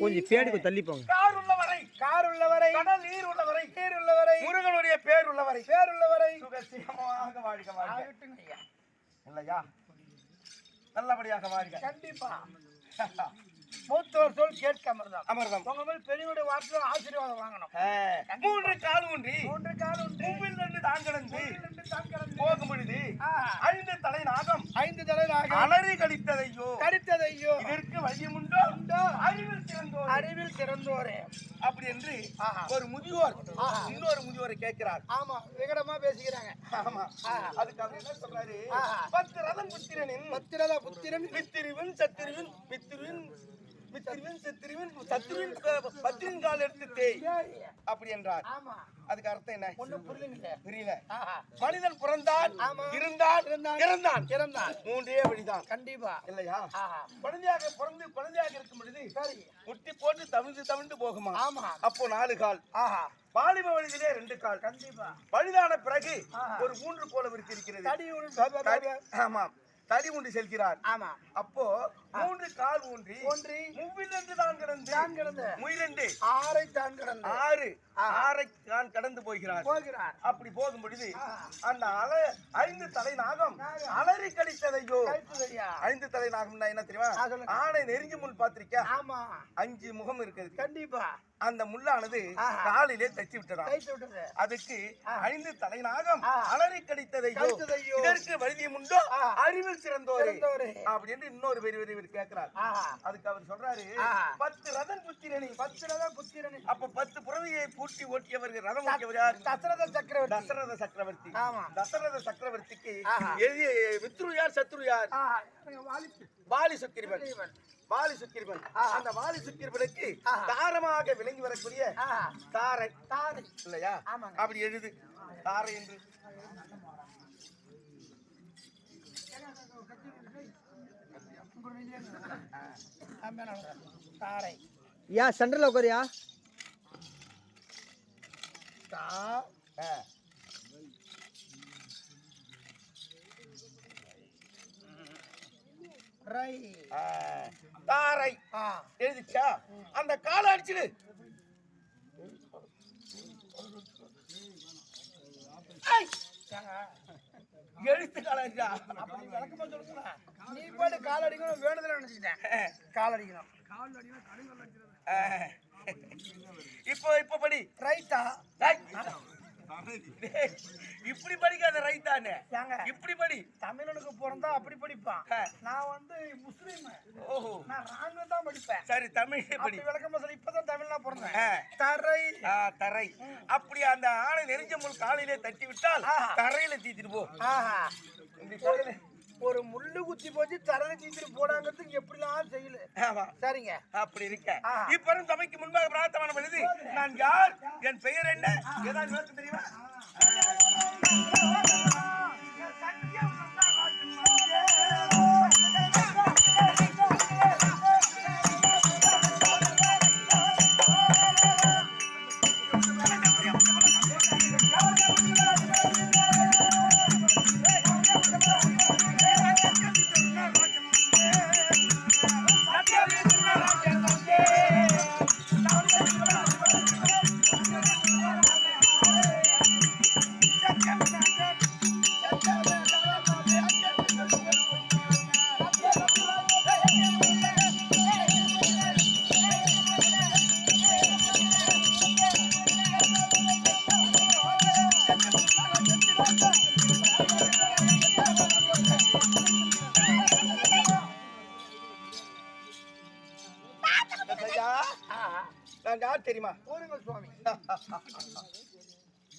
கொஞ்சம் பேடுக்கு தள்ளி போங்க கார் உள்ளவரை. கார் உள்ளவரை. கடல் நீர் உள்ளவரை. நீர் உள்ளவரை. முருகனுடைய பேர் உள்ளவரை. பேர் உள்ளவரை. சுகசியமாக வாழ்க வாழ்க. இல்லையா? நல்லபடியாக வாழ்க. கண்டிப்பா. மூத்தோர் சொல் கேட்க அமர்தான் அமர்தம். உங்க மேல் பெரியவருடைய வார்த்தை ஆசீர்வாதம் வாங்கணும். மூன்று கால் ஊன்றி மூன்று கால் உண்டு மூவில் ரெண்டு தான் கடந்து இரண்டு தான் கடந்து. போகும் பொழுது ஆ, ஐந்து தலை நாகம் ஐந்து அலறி கடித்ததையோ கடித்தது ஐயோ இதற்கு வழியுமுண்டோ உண்டோ? அறிவில் சிறந்தோர் அறிவில் சிறந்தோரே அப்படி என்று. ஒரு முதியோர். இன்னொரு முதியோரை கேட்கிறார். ஆமா விகடமா பேசிக்கிறாங்க. ஆமா. அதுக்கு அவர் என்ன சொல்றாரு. பத்து ரதம் புத்திரனின் பத்திரதா புத்திரம் மித்திருவின் சத்திருவின் மித்திருவின் மித்திருவின் சத்திருவின் சத்துருவின் பத்திரின் கால் எடுத்து தேய். அப்படி என்றார். அதுக்கு அர்த்தம் என்ன? ஒண்ணும் புரியல. புரியல மனிதன் பிறந்தான். இருந்தான். இறந்தான். இறந்தான். மூன்றே வழிதான். கண்டிப்பா. இல்லையா? குழந்தையாக பிறந்து குழந்தையாக இருக்கும் பொழுது சரி. முட்டி போட்டு தவிழ்ந்து தவிழ்ந்து போகுமா? ஆமா. அப்போ நாலு கால். ஆஹா. வாலிப வயதிலே ரெண்டு கால். கண்டிப்பா. வயதான பிறகு. ஒரு மூன்று இருக்கிறது. தடி உண்டு. தடி- உண்டு செல்கிறார். ஆமா. அப்போ மூன்று கால் ஊன்றி ஒன்றி மூவிலிருந்து தான் கிடந்து தான் கிடந்து. முயலண்டு ஆரை தான் கிடந்து. ஆறு. ஆறை தான் கடந்து போகிறார். போகிறார். அப்படி போகும் பொழுது. அந்த அல ஐந்து தலை நாகம். அலறி கடித்ததையோ? ஐந்து தலை நாகம்னா என்ன தெரியுமா? ஆ, சொல்லுங்க. ஆணை நெருங்கி முள் பாத்திருக்கியா ஆமா. அஞ்சு முகம் இருக்குது கண்டிப்பா. அந்த முள்ளானது. காலிலே தச்சு விட்டதாம் அதுக்கு ஆ. ஐந்து தலைநாகம். அலறி கடித்ததையோ கடித்ததையோ. இதற்கு வலிதியம் உண்டோ. அறிவில் சிறந்தோரே. அப்படின்னு இன்னொரு பெரிய பெரியவர் கேட்கிறார் அதுக்கு அவர் சொல்றாரு. பத்து ரதன் புத்திரனி பத்திரதா புத்திரனி அப்ப பத்து புறவையை பூட்டி ஓட்டியவர்கள் ரதம் ஓட்டியவர் யார் தசரத சக்கரவர்த்தி தசரத சக்கரவர்த்தி ஆமா. தசரத சக்கரவர்த்திக்கு. எது மித்ரு யார் சத்ரு யார் வாலி சுக்கிரீவன். வாலி சுக்கிரிவன் ஆஹா. அந்த வாலி சுக்கிரிவனுக்கு ஆஹா. தாரமாக விளங்கி வரக்கூடிய ஆஹா தாரை தாரை இல்லையா. அப்படி எழுது தாரை என்று தாரை யா சென்டர்ல உட்காரியா தா. ரை ஆ. தாரை ஆ. எழுதிச்சா? அந்த காலை அடிச்சிடு. எழுத்து காலை அடிச்சா அப்படி விளக்கமா சொல்லுங்களா நீ போட்டு கால் அடிக்கணும் வேணுதல நினைச்சிட்டேன் கால் அடிக்கணும். இப்போ இப்போ படி. ரைட்டா? டேய். இப்படி படிக்காத ஏங்க இப்படி படி. தமிழனுக்கு பிறந்தா அப்படி படிப்பான். நான் வந்து முஸ்லீம். ஓஹோ. நான் ராங்கு தான் படிப்பேன். சரி தமிழ் படி. விளக்கமா சொல்லி இப்பதான் தமிழ்னா பிறந்தேன். தரை. தரை. அப்படி அந்த ஆணை நெருஞ்ச முள் காலையிலே தட்டி விட்டால். தரையில தீத்திட்டு போ. ஒரு முள்ளு குத்தி போச்சு தரையில தீத்துட்டு போடாங்கிறதுக்கு எப்படிலாம் செய்யல. சரிங்க. அப்படி இருக்க. இப்பரும் சபைக்கு முன்பாக பிரார்த்தமான பொழுது நான் யார் என் பெயர் என்ன ஏதாவது தெரியுமா?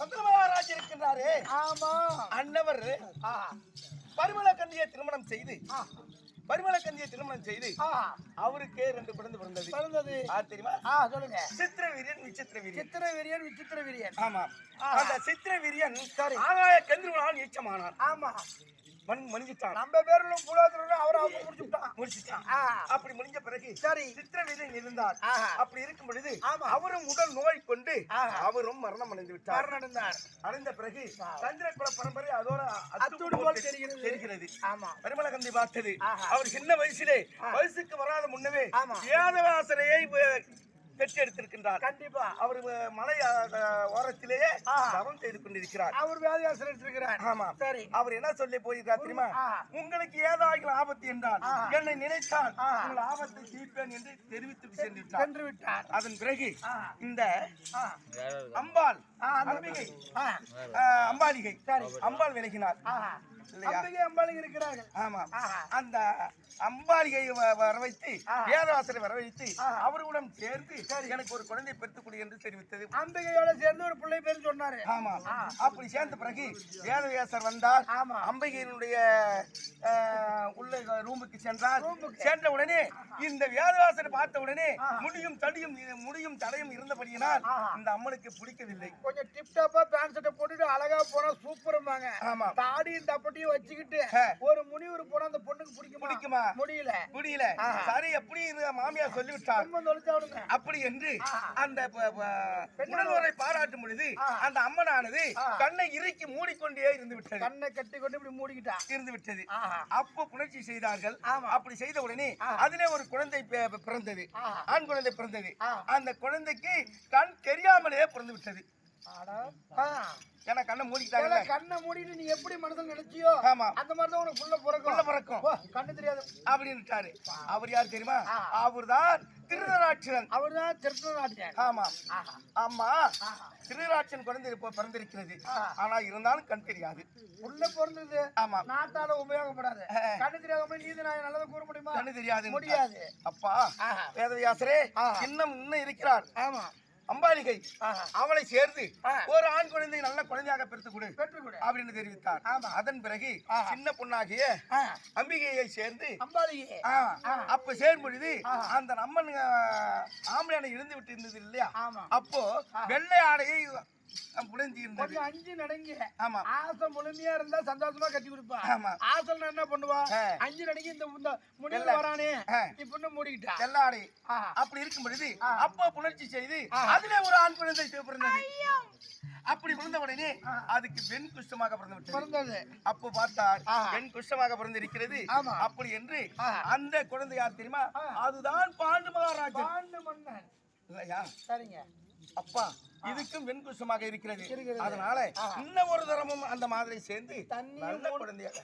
சந்திரமகாராஜ் இருக்கின்றாரே ஆமா. அன்னவர் பரிமள கந்தியை திருமணம் செய்து பரிமள கந்தியை திருமணம் செய்து அவருக்கே ரெண்டு குழந்தை பிறந்தது. பிறந்தது. தெரியுமா? சொல்லுங்க. சித்திர வீரியன் விசித்திர வீரியன் சித்திர வீரியன் விசித்திர வீரியன் ஆமா. அந்த சித்திர வீரியன் சரி. ஆகாய கந்திரவனால் நீச்சமானான் ஆமா. மண் மணிஞ்சிட்டான் நம்ம பேர்ல புலாத்திரம் அவரை அவங்க முடிச்சுட்டான் முடிச்சிட்டான். அப்படி முடிஞ்ச பிறகு சரி சித்திரவீதன் இருந்தார். அப்படி இருக்கும் பொழுது. அவரும் உடல் நோய் கொண்டு. அவரும் மரணம் அடைந்து விட்டார் மரணம் அடைந்தார் அடைந்த பிறகு சந்திரகுல பரம்பரை அதோட அத்தோடு போல் தெரிகிறது. தெரிகிறது ஆமா பரிமளகந்தி பார்த்தது. அவர் சின்ன வயசிலே வயசுக்கு வராத முன்னவே. வேதவாசனையை அஹ், பெற்றெடுத்திருக்கின்றார் கண்டிப்பா அவர் மலை ஓரத்திலேயே. தவம் செய்து கொண்டிருக்கிறார் அவர் வியாதியாசனம் எடுத்திருக்கிறார் ஆமா சரி அவர் என்ன சொல்லி போயிருக்கார் தெரியுமா. உங்களுக்கு ஏதாகிலும் ஆபத்து என்றால். என்னை நினைத்தால். உங்கள் ஆபத்தை தீர்ப்பேன் என்று தெரிவித்து சென்று விட்டார் சென்று விட்டார் அதன் பிறகு. இந்த அம்பாள் சரி. அம்பாள் விலகினார்? அம்பிகை அம்பாளுங்க இருக்கிறார்கள் ஆமா ஆஹா. அந்த அம்பாலிகை வ- வர வைத்து. வேதவாசலை வர வைத்து. அவர்களுடன் சேர்த்து எனக்கு ஒரு குழந்தை பெற்றுக் கொடு என்று தெரிவித்தது அம்பிகையோட சேர்ந்து ஒரு பிள்ளை பேர் சொன்னாரு ஆமா அப்படி சேர்ந்த பிறகு வேதவியாசர் வந்தார். அம்பிகையினுடைய உள்ள ரூமுக்கு சென்றார். சென்ற உடனே இந்த வேதவாசரை பார்த்த உடனே. முடியும் தடியும் முடியும் தடையும் இருந்தபடியினால். இந்த அம்மனுக்கு பிடிக்கவில்லை கொஞ்சம் டிப் டாப்பா பேண்ட் சட்டை போட்டுட்டு அழகா போனா சூப்பருமாங்க ஆமா தாடியும் தப்பட்டியும் வச்சுக்கிட்டு. ஒரு முனிவர் போனா அந்த பொண்ணுக்கு பிடிக்குமா பிடிக்குமா முடியல முடியல. சரி எப்படி மாமியார் சொல்லிவிட்டார் அப்படி என்று. அந்த உடல்வரை பாராட்டும் பொழுது. அந்த அம்மனானது. கண்ணை இறுக்கி மூடிக்கொண்டே இருந்து விட்டது கண்ணை கட்டி கொண்டு இப்படி மூடிக்கிட்டா இருந்து விட்டது. அப்போ புணர்ச்சி செய்தார்கள். அப்படி செய்த உடனே. அதிலே ஒரு குழந்தை பிறந்தது. ஆண் குழந்தை பிறந்தது. அந்த குழந்தைக்கு கண் தெரியாமலே பிறந்து விட்டது அட. ஏன்னா கண்ணை மூடிட்டாங்கல்ல கண்ணை மூடிட்டு நீ எப்படி மனசுல நினைச்சியோ ஆமா. அந்த மாதிரி தான் உனக்கு புள்ள பிறக்கும் புள்ள பிறக்கும். கண்ணு தெரியாது அப்படின்னுட்டாரு அவர் யார் தெரியுமா. அவர்தான் திருதராட்சன் அவர்தான் திருநாட்டியார் ஆமா. ஆமா. திருதராட்சன் குழந்தை இப்போ பிறந்திருக்கிறது. ஆனா இருந்தாலும் கண் தெரியாது புள்ள பிறந்தது ஆமா நாட்டால உபயோகப்படாது. கண்ணு தெரியாத நீதி நான் நல்லதை கூற முடியுமா கண்ணு தெரியாது முடியாது அப்பா. வேதவியாசரே. இன்னும் இன்னும் இருக்கிறார் ஆமா அம்பாலிகை. அவளை சேர்ந்து. ஒரு ஆண் குழந்தை நல்ல குழந்தையாக பெற்று கொடு அப்படின்னு தெரிவித்தார். அதன் பிறகு. சின்ன பொண்ணாகிய. அம்பிகையை சேர்ந்து அப்ப சேரும் பொழுது. அந்த நம்மன் ஆம்பளையான இருந்து விட்டு இருந்தது இல்லையா அப்போ வெள்ளை ஆடையை இருந்தது கொஞ்சம் அஞ்சு நடங்கி ஆமா ஆசை முழுமையா இருந்தா சந்தோஷமா கட்டி கொடுப்பா ஆமா. என்ன பண்ணுவா ஆ. அஞ்சு நடங்கி இந்த வெள்ளை. வரானே. இப்ப மூடிக்கிட்டா. அப்படி இருக்கும் பொழுது. அப்போ புணர்ச்சி செய்து. அதுல ஒரு ஆண் குழந்தை பிறந்தது அப்படி பிறந்த உடனே அதுக்கு பெண் குஷ்டமாக பிறந்து விட்டது பிறந்தது அப்போ பார்த்தார் ஆ. பெண் குஷ்டமாக பிறந்திருக்கிறது ஆமா. அப்படி என்று. அந்த குழந்தை யார் தெரியுமா. அதுதான் பாண்டு மகாராஜன் பாண்டு மன்னன் இல்லையா சரிங்க அப்பா இதுக்கும் வெண் குஷ்டமாக இருக்கிறது. அதனால. இன்னும் ஒரு தரமும் அந்த மாதிரி சேர்ந்து தண்ணி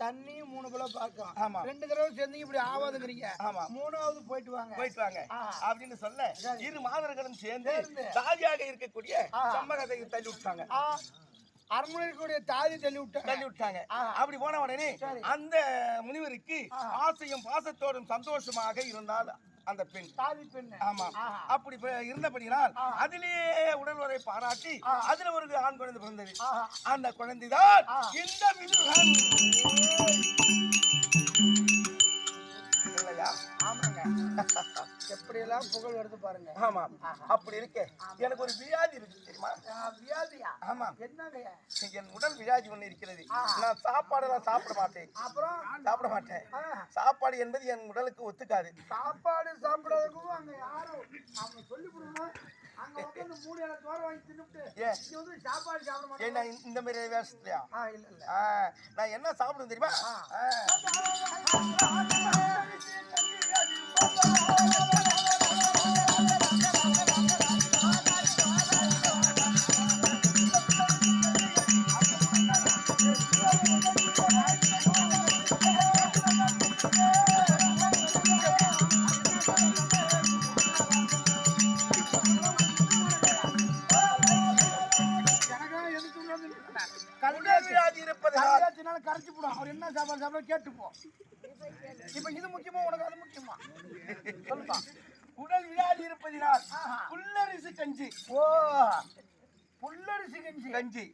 தண்ணியும் மூணு போல பார்க்கும் ஆமா. ரெண்டு தடவை சேர்ந்தீங்க இப்படி ஆவாதுங்கிறீங்க ஆமா. மூணாவது போயிட்டு வாங்க போயிட்டு வாங்க. அப்படின்னு சொல்ல. இரு மாதர்களும் சேர்ந்து சேர்ந்து. தாதியாக இருக்கக்கூடிய ஆ. சம்மகத்தை தள்ளி விட்டாங்க ஆ, அரண்மனைக்குரிய தாதி தள்ளி விட்டாங்க தள்ளி விட்டாங்க. அப்படி போன உடனே. அந்த முனிவருக்கு. ஆசையும் பாசத்தோடும் சந்தோஷமாக இருந்தால் அந்த பெண் தாதி பெண்ணு ஆமா. அப்படி ஆ. அதிலேயே உடல் உரை பாராட்டி. அதுல ஒரு ஆண் குழந்தை பிறந்தது. அந்த குழந்தைதான். இந்த மிருகன் இல்லையா ஆமாங்க எப்படியெல்லாம் புகழ் வருது பாருங்க ஆமா அப்படி இருக்கே எனக்கு ஒரு வியாதி இருக்கு தெரியுமா வியாதியா ஆமா என்னங்க என் உடல் வியாதி ஒண்ணு இருக்கிறது. நான் சாப்பாடெல்லாம் சாப்பிட மாட்டேன் அப்புறம் சாப்பிட மாட்டேன் சாப்பாடு என்பது என் உடலுக்கு ஒத்துக்காது சாப்பாடு சாப்பிடாதவங்களும் அங்க யாரும் அவங்க சொல்லி கொடுங்க அங்க உட்காந்து மூணு இலை தோற வாங்கி தின்னுட்டு ஏன் இங்க வந்து சாப்பாடு சாப்பிட ஏன் மாட்டாங்க நான் இந்த மாதிரி வேஷத்துலயா ஆ இல்ல இல்ல ஆ, நான் என்ன சாப்பிடுவேன் தெரியுமா சாப்பிட கேட்டுப்போம் இப்ப இது முக்கியமா உனக்கு அது முக்கியமா? சொல்லுப்பா. உடல் வியாதி இருப்பதினால் புல்லரிசி கஞ்சி. ஓ. புல்லரிசி கஞ்சி. கஞ்சி.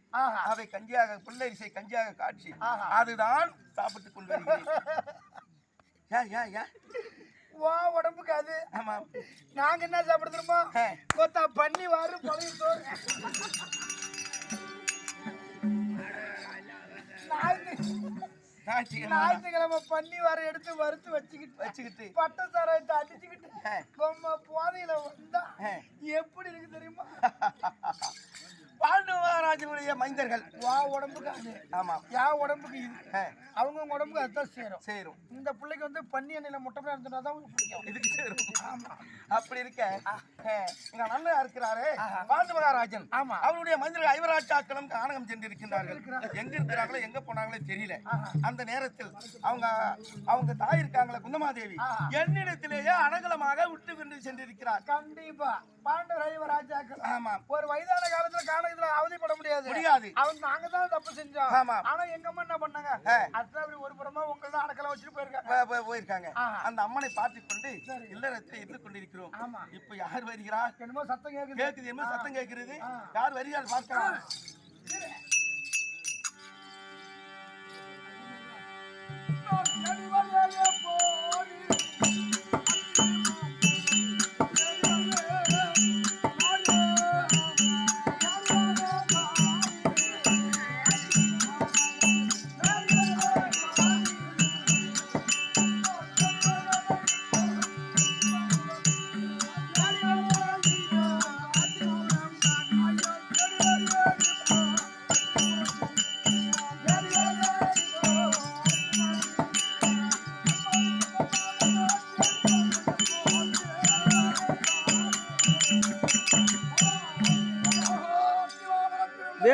அதை கஞ்சியாக புல்லரிசை கஞ்சியாக காட்சி. அதுதான் சாப்பிட்டுக் ஏன் வா உடம்புக்கு அது. ஆமா. நாங்க என்ன சாப்பிட தெரியுமா? ஆ. கொத்தா பண்ணி வாரு பழைய சோறு. நாய்க்கு ஞாயிற்றுக்கிழமை பண்ணி வர எடுத்து வறுத்து வச்சுக்கிட்டு வச்சுக்கிட்டு பட்ட சாராயத்தை அடிச்சுக்கிட்டு. பொம்மை போதையில வந்தா. எப்படி இருக்கு தெரியுமா பாண்டு மகாராஜனுடைய மைந்தர்கள்? வா உடம்புக்கு அது. ஆமாம் என் உடம்புக்கு இது. அவங்க உடம்புக்கு அதுதான் சேரும். சேரும். இந்த பிள்ளைக்கு வந்து பன்னி எண்ணெயில முட்டை போய் இருந்தா தான் இதுக்கு சேரும். அப்படி இருக்க. எங்க அண்ணன் இருக்கிறாரு. பாண்டு மகாராஜன். ஆமா. அவருடைய மந்திர ஐவராட்சாக்களும் கானகம் சென்றிருக்கின்றார்கள். எங்க இருக்கிறாங்களோ எங்க போனாங்களோ தெரியல. அந்த நேரத்தில் அவங்க அவங்க தாய் இருக்காங்களே குந்தமாதேவி. என்னிடத்திலேயே அனகலமாக விட்டு கொண்டு சென்றிருக்கிறார். கண்டிப்பா. பாண்டவர் ஐவர் ராஜாக்கள் ஆமாம் ஒரு வயதான காலத்துல காண இதுல அவதிப்பட முடியாது. முடியாது. அவன் நாங்க தான் தப்பு செஞ்சோம். ஆமா. ஆனா எங்க அம்மா என்ன பண்ணாங்க? ஆ. அத்தா அப்படி ஒரு புறமா உங்களை தான் அடக்கல வச்சுட்டு போயிருக்காங்க. போயிருக்காங்க. அந்த அம்மனை பார்த்துக் கொண்டு இல்லறத்தில் இருந்து கொண்டிருக்கிறோம். ஆமா. இப்ப யார் வருகிறார் என்னமோ சத்தம் கேக்குது. கேக்குது என்ன சத்தம் கேட்கிறது யார் வருகிறார் பார்க்கலாம்.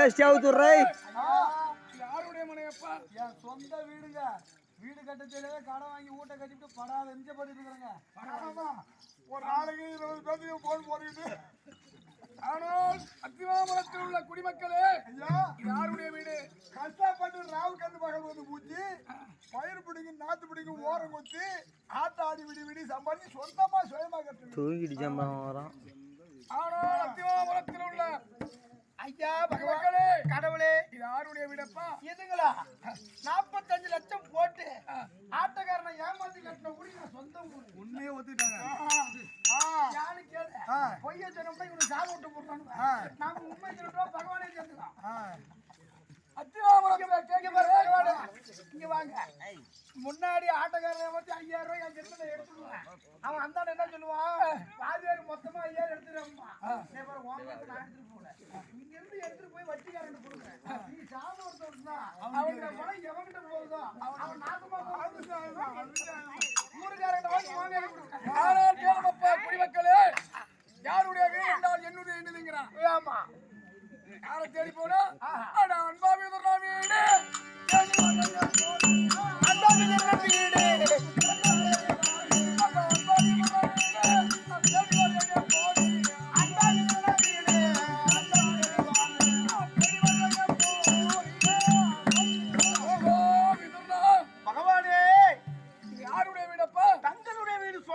வேஸ்ட் அவுத்துடுறாய் யாருடைய மனையப்பா என் சொந்த வீடுங்க. வீடு கட்டத்திலே கடன் வாங்கி வீட்டை கட்டிட்டு படாத எஞ்ச பண்ணிட்டு இருக்கிறாங்க ஒரு நாளைக்கு இருபது பேருக்கு போன் போட்டுக்கிட்டு ஆனால் அத்திவாமரத்தில் உள்ள குடிமக்களே ஐயா. யாருடைய வீடு? கஷ்டப்பட்டு ராவு கண்டு பகல் வந்து பூச்சி. பயிர் பிடிங்க நாத்து பிடிங்க ஓரம் கொத்தி ஆட்டாடி விடி விடி சம்பாதிச்சு சொந்தமா சுயமா தூங்கிட்டு ஆனால் அத்திவாமரத்தில் உள்ள ஐயா பகவானே. கடவுளே இது யாருடைய வீடப்பா. இதுங்களா நாற்பத்தஞ்சு லட்சம் போட்டு ஆட்டக்காரனை ஏமாத்தி கட்டின ஊடி நான் சொந்த ஊர். உண்மையே ஒத்துட்டாங்க யாரு கேளு? பொய்ய சொன்னோம்னா இவனை சாக விட்டு நாம உண்மை சொல்றோம் பகவானே பாரு இங்க வாங்க. முன்னாடி ஆட்டக்காரனை ஏமாத்தி ஐயாயிரம் ரூபாய் என் கிட்ட எடுத்துடுவேன் அவன் அந்த என்ன சொல்லுவான்? பாதியார் மொத்தமா ஐயாயிரம் உன் நான் எடுத்துட்டு போல இங்க இருந்து எடுத்துட்டு போய் வட்டிக்காரன் கொடுக்குறேன். நீ சாம ஒருத்தர் தான் அவனுக்கு பணம் எவன்கிட்ட போகுதோ அவன் நாசமா ஊருக்காரன் வாங்கி வாங்க.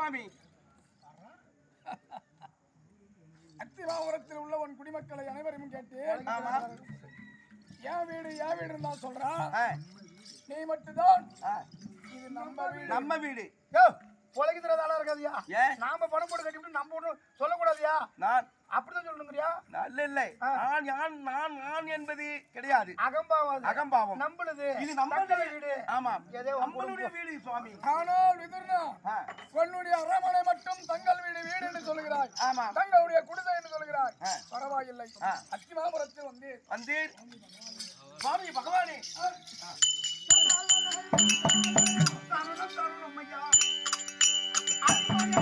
சுவாமி. அத்திராபுரத்தில் உள்ள உன் குடிமக்களை அனைவரையும் கேட்டேன். ஆமா. என் வீடு என் வீடு இருந்தா சொல்றான். ஆ, நீ மட்டும்தான். இது நம்ம வீடு. நம்ம வீடு. தரதால இருக்காதியா? ஏன்? நாம பணம் போட்டு கட்டிவிட்டு நம்ம ஒண்ணும் சொல்லக்கூடாதியா? நான் அப்படிதான் சொல்லணுங்கிறியா? நல்ல இல்லை நான் யான் நான் நான் என்பது கிடையாது. அகம்பாவாது. அகம்பாவம். நம்மளுது இது நம்ம தங்களை வீடு. ஆமா. ஏதோ நம்மளுடைய வீடு சுவாமி. ஆனால் விதுர்னா உன்னுடைய அரமனை மட்டும் தங்கள் வீடு வீடு என்று சொல்கிறாய் ஆமா. தங்களுடைய குடிசை என்று சொல்கிறாய் ஆ. பரவாயில்லை. ஆ. அத்திமாபுரத்தில் வந்து வந்து சுவாமி பகவானே. சரணம் சரணம் ஐயா சுவாமி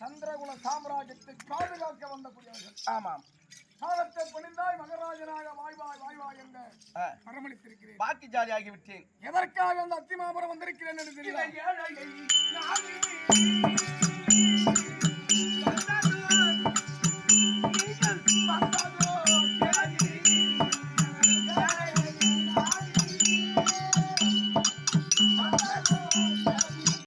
சந்திரகுல சாம்ராஜ்யத்தை பாதுகாக்க வந்த புண்ணியவான்கள் ஆமாம். காலத்தை பணிந்தாய் மகராஜனாக வாழ்வாய் வாழ்வாய் என்று ஆ, வரமளித்திருக்கிறேன் பாக்கி ஜாலியாகி விட்டேன். எதற்காக அந்த அத்திமாபுரம் வந்திருக்கிறேன் என்று தெரியல